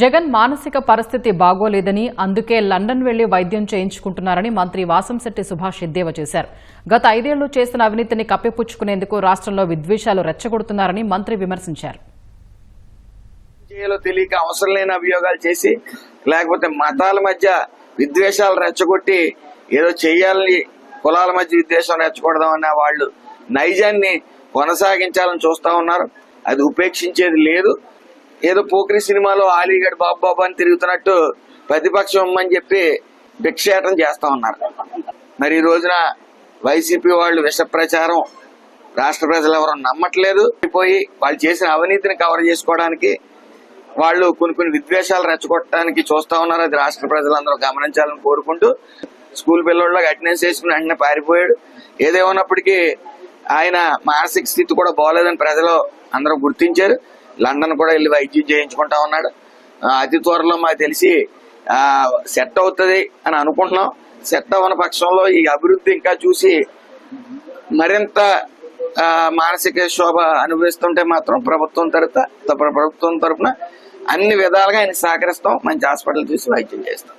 జగన్ మానసిక పరిస్థితి బాగోలేదని అందుకే లండన్ వెళ్ళి వైద్యం చేయించుకుంటున్నారని మంత్రి వాసంశెట్టి సుభాష్ ఎద్దేవా చేశారు. గత ఐదేళ్ళు చేసిన అవినీతిని కప్పిపుచ్చుకునేందుకు రాష్ట్రంలో విద్వేషాలు రెచ్చగొడుతున్నారని మంత్రి విమర్శించారు. తెలియక అవసరం లేని అభియోగాలు చేసి లేకపోతే మతాల మధ్య విద్వేషాలు రెచ్చగొట్టి ఏదో చేయాలని కులాల మధ్య విద్వేషం రెచ్చగొడదాం అన్న వాళ్ళు నైజాన్ని కొనసాగించాలని చూస్తా ఉన్నారు. అది ఉపేక్షించేది లేదు. ఏదో పోకిరి సినిమాలో ఆలీగఢ్ బాబు బాబు అని తిరుగుతున్నట్టు ప్రతిపక్షం అని చెప్పి భిక్షేటం చేస్తా ఉన్నారు. మరి ఈ రోజున వైసీపీ వాళ్ళు విష ప్రచారం రాష్ట్ర ప్రజలు ఎవరు నమ్మట్లేదు. పోయి వాళ్ళు చేసిన అవినీతిని కవర్ చేసుకోవడానికి వాళ్ళు కొన్ని కొన్ని విద్వేషాలు రెచ్చగొట్టడానికి చూస్తా ఉన్నారు. అది రాష్ట్ర ప్రజలందరూ గమనించాలని కోరుకుంటూ స్కూల్ పిల్లల్లో అటెండెన్స్ వేసుకుని వెంటనే పారిపోయాడు. ఏదేమన్నప్పటికీ ఆయన మానసిక స్థితి కూడా బాగోలేదని ప్రజలు అందరూ గుర్తించారు. లండన్ కూడా వెళ్ళి వైద్యం చేయించుకుంటా ఉన్నాడు. అతి త్వరలో మాకు తెలిసి సెట్ అవుతుంది అని అనుకుంటున్నాం. సెట్ అవ్వని పక్షంలో ఈ అభివృద్ధి ఇంకా చూసి మరింత మానసిక శోభ అనుభవిస్తుంటే మాత్రం ప్రభుత్వం తరఫున ప్రభుత్వం తరఫున అన్ని విధాలుగా ఆయన సహకరిస్తాం. మంచి హాస్పిటల్ చూసి వైద్యం చేస్తాం.